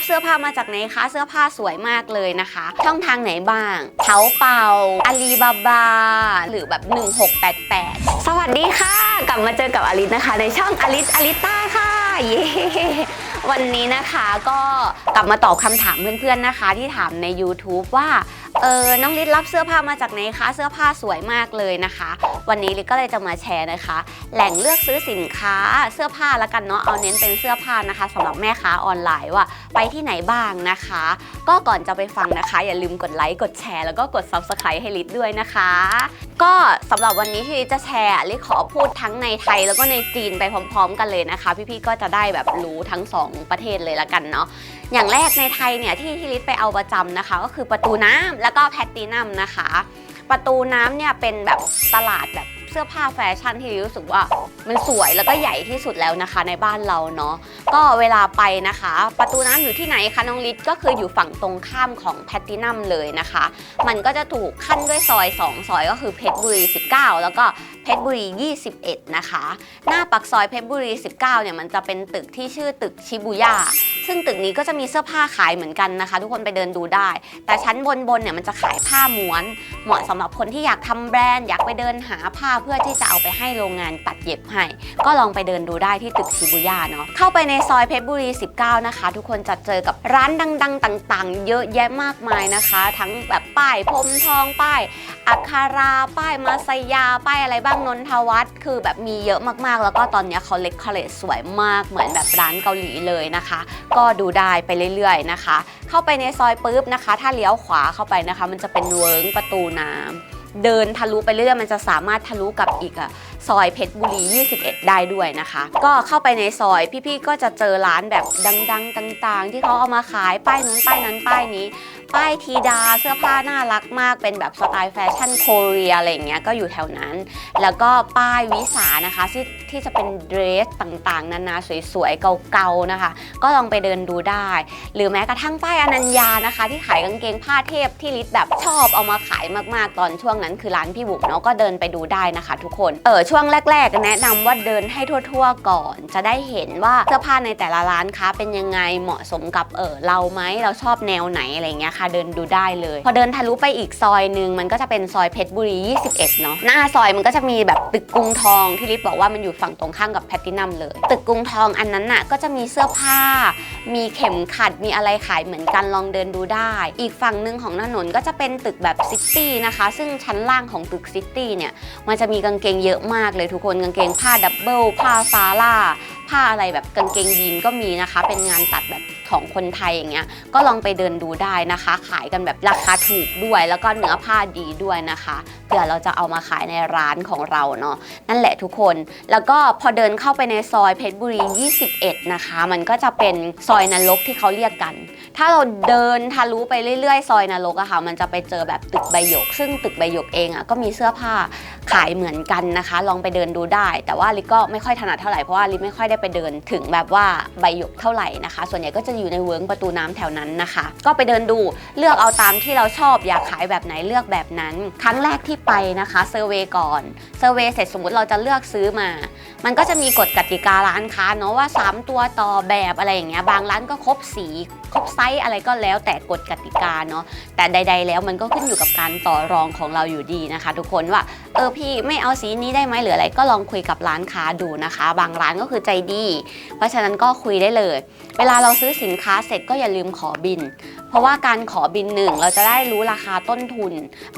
ับเสื้อผ้ามาจากไหนคะ เสื้อผ้าสวยมากเลยนะคะ ช่องทางไหนบ้างเท้าเป่าอาลีบาบา หรือแบบ 1688 สวัสดีค่ะ กลับมาเจอกับอลิสนะคะ ในช่องอลิสอลิต้าค่ะ เย้วันนี้นะคะก็กลับมาตอบคำถามเพื่อนๆนะคะ ที่ถามใน YouTube ว่า เออน้องลิศรับเสื้อผ้ามาจากไหนคะ เสื้อผ้าสวยมากเลยนะคะ วันนี้ลิศก็เลยจะมาแชร์นะคะ แหล่งเลือกซื้อสินค้าเสื้อผ้าละกันเนาะเอาเน้นเป็นเสื้อผ้านะคะสำหรับแม่ค้าออนไลน์ว่าไปที่ไหนบ้างนะคะ ก็ก่อนจะไปฟังนะคะ อย่าลืมกดไลค์กดแชร์แล้วก็กด Subscribe ให้ลิศด้วยนะคะ ก็สำหรับวันนี้ที่ลิศจะแชร์ลิศขอพูดทั้งในไทยแล้วก็ในจีนไปพร้อม ๆ กันเลยนะคะ พี่ๆก็จะได้แบบรู้ทั้งสองประเทศเลยละกันเนาะอย่างแรกในไทยเนี่ยที่ที่ลิศไปเอาประจำนะคะ ก็คือประตูน้ำแล้วก็แพตตินัมนะคะ ประตูน้ำเนี่ยเป็นแบบตลาดแบบเสื้อผ้าแฟชั่นที่รู้สึกว่ามันสวยแล้วก็ใหญ่ที่สุดแล้วนะคะในบ้านเราเนาะก็เวลาไปนะคะ ประตูน้ำอยู่ที่ไหนคะน้องลิศก็คืออยู่ฝั่งตรงข้ามของแพตตินัมเลยนะคะ มันก็จะถูกขั้นด้วยซอย 2 ซอยก็คือเพชรบุรี 19 แล้วก็เพชรบุรี 21 นะคะ หน้าปักซอยเพชรบุรี 19 เนี่ยมันจะเป็นตึกที่ชื่อตึกชิบูย่า ซึ่งตึกนี้ก็จะมีเสื้อผ้าขายเหมือนกันนะคะ ทุกคนไปเดินดูได้ แต่ชั้นบนบนเนี่ยมันจะขายผ้าม้วน เหมาะสำหรับคนที่อยากทำแบรนด์อยากไปเดินหาผ้าเพื่อที่จะเอาไปให้โรงงานตัดเย็บให้ ก็ลองไปเดินดูได้ที่ตึกชิบูย่าเนาะเข้าไปในซอยเพชรบุรี 19 นะคะ ทุกคนจะเจอกับร้านดัง ๆ ต่าง ๆ เยอะแยะมากมายนะคะ ทั้งแบบป้ายพรมทองป้ายอัคาราป้ายมาสยาป้ายอะไรบ้างนนทวัฒน์คือแบบมีเยอะมากๆ แล้วก็ตอนเนี้ยเขาเล็กคอเลสวยมากเหมือนแบบร้านเกาหลีเลยนะคะก็ดูได้ไปเรื่อยๆนะคะ เข้าไปในซอยปุ๊บนะคะ ถ้าเลี้ยวขวาเข้าไปนะคะ มันจะเป็นเวิ้งประตูน้ำเดินทะลุไปเรื่อยๆมันจะสามารถทะลุกับอีกอะซอยเพชรบุรี 21 ได้ด้วยนะคะ ก็เข้าไปในซอยพี่ๆก็จะเจอร้านแบบดัง ๆ ต่าง ๆ ที่เขาเอามาขายป้ายนู้นป้ายนั้นป้ายนี้ ป้ายทีดาเสื้อผ้าน่ารักมาก เป็นแบบสไตล์แฟชั่นโคเรียอะไรอย่างเงี้ยก็อยู่แถวนั้น แล้วก็ป้ายวิสานะคะที่ที่จะเป็นเดรสต่างๆนานาสวยๆเก่าๆนะคะ ก็ลองไปเดินดูได้ หรือแม้กระทั่งป้ายอนัญญานะคะ ที่ขายกางเกงผ้าเทพที่ลิศแบบชอบเอามาขายมากๆตอนช่วงนั้นคือร้านพี่บุ๋มเนาะก็เดินไปดูได้นะคะ ทุกคนเออช่วงแรก ๆ แนะนำว่าเดินให้ทั่ว ๆ ก่อน จะได้เห็นว่าเสื้อผ้าในแต่ละร้านค้าเป็นยังไงเหมาะสมกับเออเราไหมเราชอบแนวไหนอะไรเงี้ยค่ะเดินดูได้เลย พอเดินทะลุไปอีกซอยหนึ่งมันก็จะเป็นซอยเพชรบุรี 21 เนาะหน้าซอยมันก็จะมีแบบตึกกรุงทองที่ลิศบอกว่ามันอยู่ฝั่งตรงข้ามกับแพตตินัมเลย ตึกกรุงทองอันนั้นน่ะก็จะมีเสื้อผ้า มีเข็มขัดมีอะไรขายเหมือนกันลองเดินดูได้ อีกฝั่งหนึ่งของถนนก็จะเป็นตึกแบบซิตี้นะคะ ซึ่งชั้นล่างของตึกซิตี้เนี่ยมันจะมีกางเกงเยอะมากเลยทุกคนกางเกงผ้าดับเบิลผ้าซาร่าผ้าอะไรแบบกางเกงยีนก็มีนะคะ เป็นงานตัดแบบ ของคนไทยอย่างเงี้ยก็ลองไปเดินดูได้นะคะ ขายกันแบบราคาถูกด้วย แล้วก็เนื้อผ้าดีด้วยนะคะ เผื่อเราจะเอามาขายในร้านของเราเนาะนั่นแหละทุกคน แล้วก็พอเดินเข้าไปในซอยเพชรบุรี 21 นะคะ มันก็จะเป็นซอยนรกที่เขาเรียกกัน ถ้าเราเดินทะลุไปเรื่อยๆ ซอยนรกอะค่ะ มันจะไปเจอแบบตึกใบหยก ซึ่งตึกใบหยกเองอะก็มีเสื้อผ้าขายเหมือนกันนะคะ ลองไปเดินดูได้ แต่ว่าลิก็ไม่ค่อยถนัดเท่าไหร่เพราะว่าลิไม่ค่อยได้ไปเดินถึงแบบว่าใบหยกเท่าไหร่นะคะ ส่วนใหญ่ก็จะอยู่ในเวิร์กประตูน้ำแถวนั้นนะคะ ก็ไปเดินดูเลือกเอาตามที่เราชอบอยากขายแบบไหนเลือกแบบนั้น ครั้งแรกที่ไปนะคะเซอร์เวยก่อนเซอร์เวยเสร็จสมมติเราจะเลือกซื้อมา มันก็จะมีกฎกติการ้านค้าเนาะว่า 3 ตัวต่อแบบอะไรอย่างเงี้ยบางร้านก็ครบสีครบไซส์อะไรก็แล้วแต่กฎกติกาเนาะแต่ใด ๆ แล้วมันก็ขึ้นอยู่กับการต่อรองของเราอยู่ดีนะคะ ทุกคนว่าเออพี่ไม่เอาสีนี้ได้ไหมหรืออะไรก็ลองคุยกับร้านค้าดูนะคะ บางร้านก็คือใจดี เพราะฉะนั้นก็คุยได้เลย เวลาเราซื้อสินค้าเสร็จก็อย่าลืมขอบิน เพราะว่าการขอบินหนึ่งเราจะได้รู้ราคาต้นทุน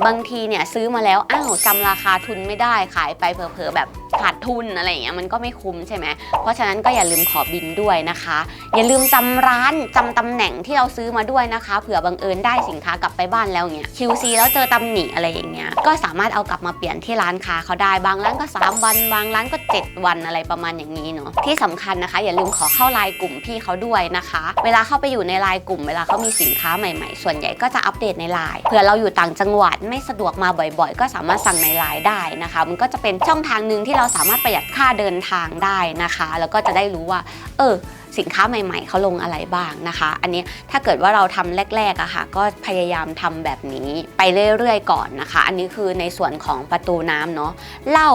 บางทีเนี่ยซื้อมาแล้วอ้าวจำราคาทุนไม่ได้ขายไปเผลอๆแบบขาดทุนอะไรอย่างเงี้ยมันก็ไม่คุ้มใช่ไหมเพราะฉะนั้นก็อย่าลืมขอบินด้วยนะคะ อย่าลืมจำร้านจำตำแหน่งที่เราซื้อมาด้วยนะคะเผื่อบังเอิญได้สินค้ากลับไปบ้านแล้วเนี่ย QC แล้วเจอตำหนิอะไรอย่างเงี้ยก็สามารถเอากลับมาเปลี่ยนที่ร้านค้าเขาได้บางร้านก็ 3 วันบางร้านก็ 7 วันอะไรประมาณอย่างนี้เนาะที่สำคัญนะคะ อย่าลืมขอเข้าไลน์กลุ่มพี่เขาด้วยนะคะ เวลาเข้าไปอยู่ในไลน์กลุ่ม เวลาเขามีสินค้าใหม่ๆ ส่วนใหญ่ก็จะอัปเดตในไลน์เผื่อเราอยู่ต่างจังหวัดไม่สะดวกมาบ่อย ๆก็สามารถสั่งในไลน์ได้นะคะ มันก็จะเป็นช่องทางหนึ่งที่เราสามารถประหยัดค่าเดินทางได้นะคะ แล้วก็จะได้รู้ว่า เออสินค้าใหม่ ๆ เขาลงอะไรบ้างนะคะ อันนี้ถ้าเกิดว่าเราทำแรกๆอะค่ะ ก็พยายามทำแบบนี้ไปเรื่อยๆก่อนนะคะ อันนี้คือในส่วนของประตูน้ำเนาะเหล้า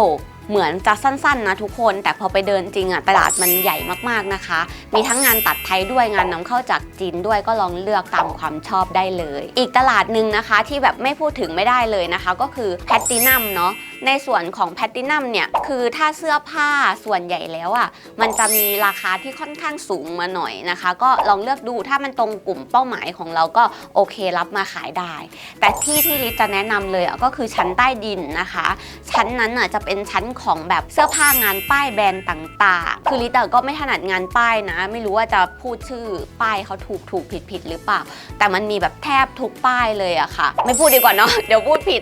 เหมือนจะสั้นๆนะทุกคน แต่พอไปเดินจริงอะตลาดมันใหญ่มากๆนะคะ มีทั้งงานตัดไทยด้วยงานนำเข้าจากจีนด้วยก็ลองเลือกตามความชอบได้เลย อีกตลาดหนึ่งนะคะที่แบบไม่พูดถึงไม่ได้เลยนะคะ ก็คือแพตตินัมเนาะในส่วนของแพตตินัมเนี่ยคือถ้าเสื้อผ้าส่วนใหญ่แล้วอะมันจะมีราคาที่ค่อนข้างสูงมาหน่อยนะคะ ก็ลองเลือกดูถ้ามันตรงกลุ่มเป้าหมายของเราก็โอเครับมาขายได้ แต่ที่ที่ลิซจะแนะนำเลยอะก็คือชั้นใต้ดินนะคะ ชั้นนั้นอะจะเป็นชั้นของแบบเสื้อผ้างานป้ายแบรนด์ต่าง ๆ คือลิตก็ไม่ถนัดงานป้ายนะ ไม่รู้ว่าจะพูดชื่อป้ายเขาถูกถูกผิดผิดหรือเปล่า แต่มันมีแบบแทบทุกป้ายเลยอะค่ะ ไม่พูดดีกว่าเนาะเดี๋ยวพูดผิด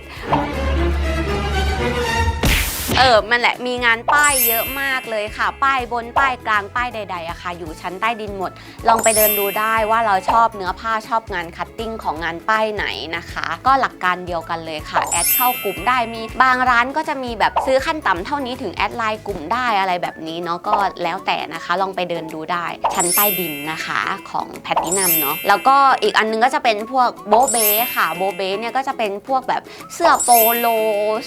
เออมันแหละมีงานป้ายเยอะมากเลยค่ะ ป้ายบนป้ายกลางป้ายใดๆอะค่ะ อยู่ชั้นใต้ดินหมด ลองไปเดินดูได้ว่าเราชอบเนื้อผ้าชอบงานคัตติ้งของงานป้ายไหนนะคะ ก็หลักการเดียวกันเลยค่ะ แอดเข้ากลุ่มได้มีบางร้านก็จะมีแบบซื้อขั้นต่ำเท่านี้ถึงแอดไลน์กลุ่มได้อะไรแบบนี้เนาะก็แล้วแต่นะคะ ลองไปเดินดูได้ ชั้นใต้ดินนะคะของแพตตินัมเนาะแล้วก็อีกอันนึงก็จะเป็นพวกโบเบ้ค่ะโบเบ้เนี่ยก็จะเป็นพวกแบบเสื้อโปโล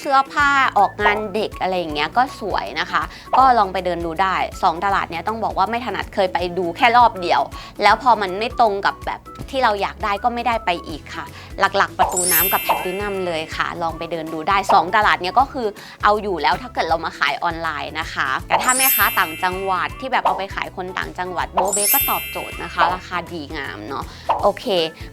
เสื้อผ้าออกงานเด็กอะไรอย่างเงี้ยก็สวยนะคะ ก็ลองไปเดินดูได้ 2 ตลาดเนี้ยต้องบอกว่าไม่ถนัดเคยไปดูแค่รอบเดียว แล้วพอมันไม่ตรงกับแบบที่เราอยากได้ก็ไม่ได้ไปอีกค่ะ หลักๆ ประตูน้ำกับแพลตตินัมเลยค่ะ ลองไปเดินดูได้ 2 ตลาดเนี้ยก็คือเอาอยู่แล้วถ้าเกิดเรามาขายออนไลน์นะคะ แต่ถ้าแม่ค้าต่างจังหวัดที่แบบเอาไปขายคนต่างจังหวัดโบเบก็ตอบโจทย์นะคะ ราคาดีงามเนาะโอเค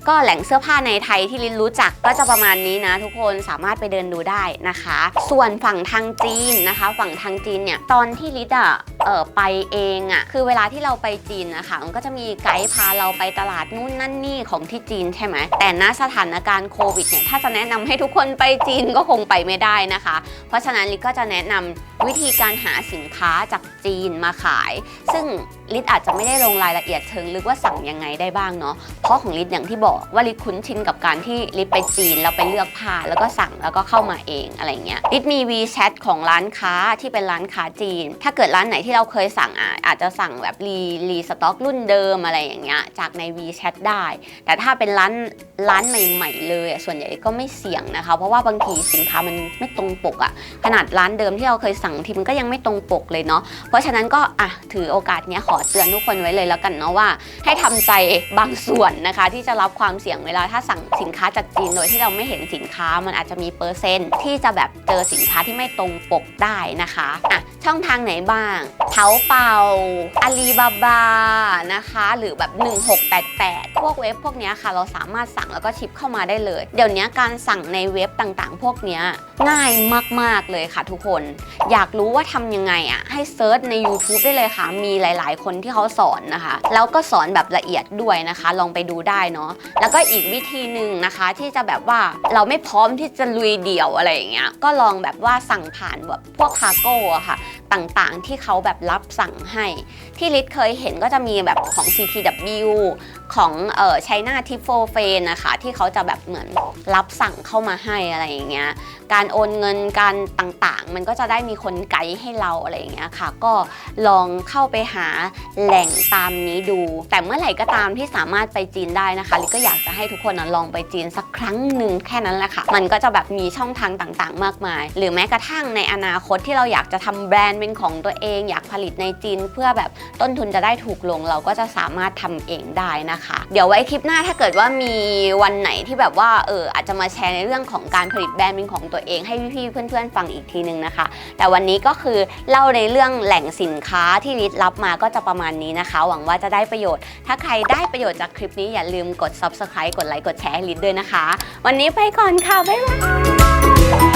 ก็แหล่งเสื้อผ้าในไทยที่ลินรู้จักก็จะประมาณนี้นะ ทุกคนสามารถไปเดินดูได้นะคะ ส่วนฝั่งทางจีนนะคะ ฝั่งทางจีนเนี่ย ตอนที่ลิดอะ เออไปเองอะคือเวลาที่เราไปจีนนะคะมันก็จะมีไกด์พาเราไปตลาดนู่นนั่นนี่ของที่จีนใช่ไหมแต่ณสถานการณ์โควิดเนี่ยถ้าจะแนะนำให้ทุกคนไปจีนก็คงไปไม่ได้นะคะ เพราะฉะนั้นลิศก็จะแนะนำวิธีการหาสินค้าจากจีนมาขาย ซึ่งลิศอาจจะไม่ได้ลงรายละเอียดเชิงลึกว่าสั่งยังไงได้บ้างเนาะเพราะของลิศอย่างที่บอกว่าลิศคุ้นชินกับการที่ลิศไปจีนแล้วไปเลือกผ้าแล้วก็สั่งแล้วก็เข้ามาเองอะไรเงี้ยลิศมี WeChat ของร้านค้าที่เป็นร้านค้าจีน ถ้าเกิดร้านไหนที่เราเคยสั่งอะอาจจะสั่งแบบรีรีสต็อกรุ่นเดิมอะไรอย่างเงี้ยจากใน WeChat ได้ แต่ถ้าเป็นร้านร้านใหม่ ๆ เลยอะส่วนใหญ่ก็ไม่เสี่ยงนะคะ เพราะว่าบางทีสินค้ามันไม่ตรงปกอะขนาดร้านเดิมที่เราเคยสั่งทีมันก็ยังไม่ตรงปกเลยเนาะเพราะฉะนั้นก็อะถือโอกาสเนี้ยขอเตือนทุกคนไว้เลยแล้วกันเนาะว่า ให้ทำใจบางส่วนนะคะ ที่จะรับความเสี่ยงเวลาถ้าสั่งสินค้าจากจีนโดยที่เราไม่เห็นสินค้ามันอาจจะมีเปอร์เซ็นต์ที่จะแบบเจอสินค้าที่ไม่ตรงปกได้นะคะอะช่องทางไหนบ้างเทาเป่าอาลีบาบานะคะ หรือแบบ 1688 พวกเว็บพวกนี้ค่ะ เราสามารถสั่งแล้วก็ชิปเข้ามาได้เลย เดี๋ยวนี้การสั่งในเว็บต่างๆ พวกนี้ง่ายมากๆเลยค่ะทุกคน อยากรู้ว่าทำยังไงอะ ให้เซิร์ชใน YouTube ได้เลยค่ะ มีหลายๆ คนที่เขาสอนนะคะ แล้วก็สอนแบบละเอียดด้วยนะคะ ลองไปดูได้เนาะ แล้วก็อีกวิธีหนึ่งนะคะที่จะแบบว่าเราไม่พร้อมที่จะลุยเดี่ยวอะไรอย่างเงี้ย ก็ลองแบบว่าสั่งผ่านแบบพวกคาร์โก้ค่ะ ต่างๆ ที่เขาแบบรับสั่งให้ ที่ลิศเคยเห็นก็จะมีแบบของ CTW ของเอ่อ China t i f o f a n นนะคะที่เขาจะแบบเหมือนรับสั่งเข้ามาให้อะไรอย่างเงี้ยการโอนเงินการต่างๆ มันก็จะได้มีคนไกด์ให้เราอะไรอย่างเงี้ยค่ะ ก็ลองเข้าไปหาแหล่งตามนี้ดู แต่เมื่อไหร่ก็ตามที่สามารถไปจีนได้นะคะลิก็อยากจะให้ทุกคนนะลองไปจีนสักครั้งหนึ่งแค่นั้นแหละค่ะ มันก็จะแบบมีช่องทางต่างๆ มากมาย หรือแม้กระทั่งในอนาคตที่เราอยากจะทำแบรนด์เป็นของตัวเอง อยากผลิตในจีนเพื่อแบบต้นทุนจะได้ถูกลงเราก็จะสามารถทำเองได้นะนะคะ เดี๋ยวไว้คลิปหน้าถ้าเกิดว่ามีวันไหนที่แบบว่าเอออาจจะมาแชร์ในเรื่องของการผลิตแบรนด์เป็นของตัวเองให้พี่ๆเพื่อนๆฟังอีกทีนึงนะคะ แต่วันนี้ก็คือเล่าในเรื่องแหล่งสินค้าที่ลิศรับมาก็จะประมาณนี้นะคะ หวังว่าจะได้ประโยชน์ ถ้าใครได้ประโยชน์จากคลิปนี้อย่าลืมกด subscribe กดไลค์กดแชร์ให้ลิศด้วยนะคะ วันนี้ไปก่อนค่ะบ๊ายบาย